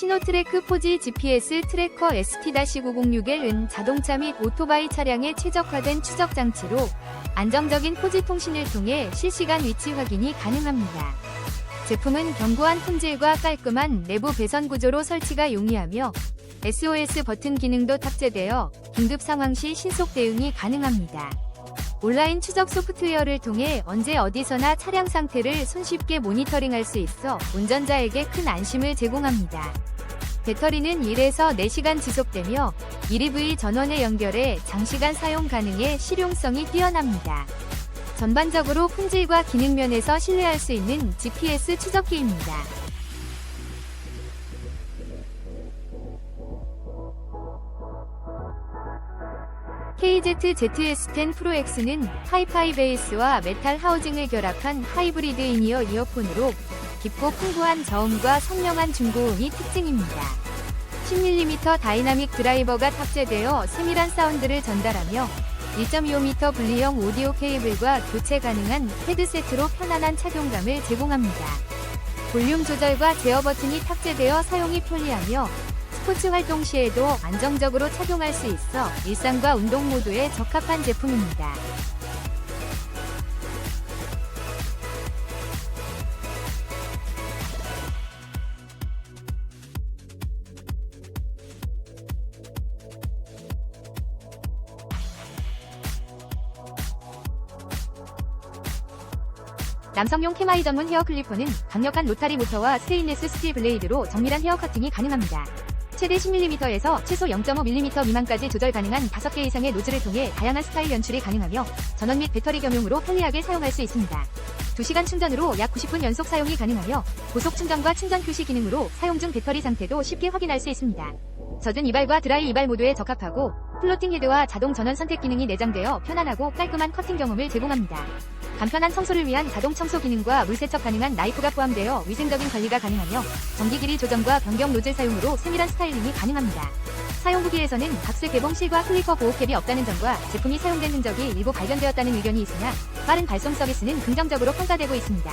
신호트래크 포지 GPS 트래커 ST-906L은 자동차 및 오토바이 차량에 최적화된 추적 장치로 안정적인 포지 통신을 통해 실시간 위치 확인이 가능합니다. 제품은 견고한 품질과 깔끔한 내부 배선 구조로 설치가 용이하며 SOS 버튼 기능도 탑재되어 긴급 상황 시 신속 대응이 가능합니다. 온라인 추적 소프트웨어를 통해 언제 어디서나 차량 상태를 손쉽게 모니터링할 수 있어 운전자에게 큰 안심을 제공합니다. 배터리는 1에서 4시간 지속되며 1EV 전원에 연결해 장시간 사용 가능해 실용성이 뛰어납니다. 전반적으로 품질과 기능 면에서 신뢰할 수 있는 GPS 추적기입니다. KZ-ZS10 프로 X는 하이파이 베이스와 메탈 하우징을 결합한 하이브리드 인이어 이어폰으로 깊고 풍부한 저음과 선명한 중고음이 특징입니다. 10mm 다이나믹 드라이버가 탑재되어 세밀한 사운드를 전달하며 1.25m 분리형 오디오 케이블과 교체 가능한 헤드셋으로 편안한 착용감을 제공합니다. 볼륨 조절과 제어 버튼이 탑재되어 사용이 편리하며 스포츠 활동 시에도 안정적으로 착용할 수 있어 일상과 운동 모두에 적합한 제품입니다. 남성용 케마이 전문 헤어 클리퍼는 강력한 로타리 모터와 스테인레스 스틸 블레이드로 정밀한 헤어 커팅이 가능합니다. 최대 10mm에서 최소 0.5mm 미만까지 조절 가능한 5개 이상의 노즐을 통해 다양한 스타일 연출이 가능하며 전원 및 배터리 겸용으로 편리하게 사용할 수 있습니다. 2시간 충전으로 약 90분 연속 사용이 가능하며 고속 충전과 충전 표시 기능으로 사용 중 배터리 상태도 쉽게 확인할 수 있습니다. 젖은 이발과 드라이 이발 모두에 적합하고 플로팅 헤드와 자동 전원 선택 기능이 내장되어 편안하고 깔끔한 커팅 경험을 제공합니다. 간편한 청소를 위한 자동 청소 기능과 물 세척 가능한 나이프가 포함되어 위생적인 관리가 가능하며 전기 길이 조정과 변경 노즐 사용으로 세밀한 스타일링이 가능합니다. 사용 후기에서는 박스 개봉 실과 클리퍼 보호캡이 없다는 점과 제품이 사용된 흔적이 일부 발견되었다는 의견이 있으나 빠른 발송 서비스는 긍정적으로 평가되고 있습니다.